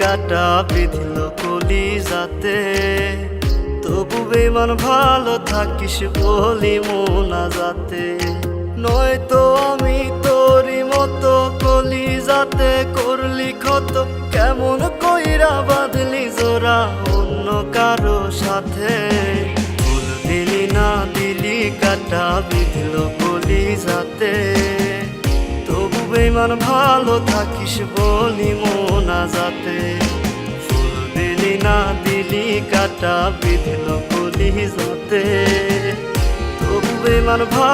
কাটা বিধিল কলি যাতে। তবু বেমান ভালো থাকিস বলি মোনা যাতে নয়তো আমি তোরই মতো কলি যাতে করলি ক্ষত। কেমন কইরা বাঁধলি জোড়া অন্য কারও সাথে। দিলি না দিলি কাটা বিধল কলি যাতে। বেমান ভালো থাকিস বলি মোনা যাতে ফুল দিলি না দিলি, কাটা বিধিল কলি যাতে তবু বেমান ভালো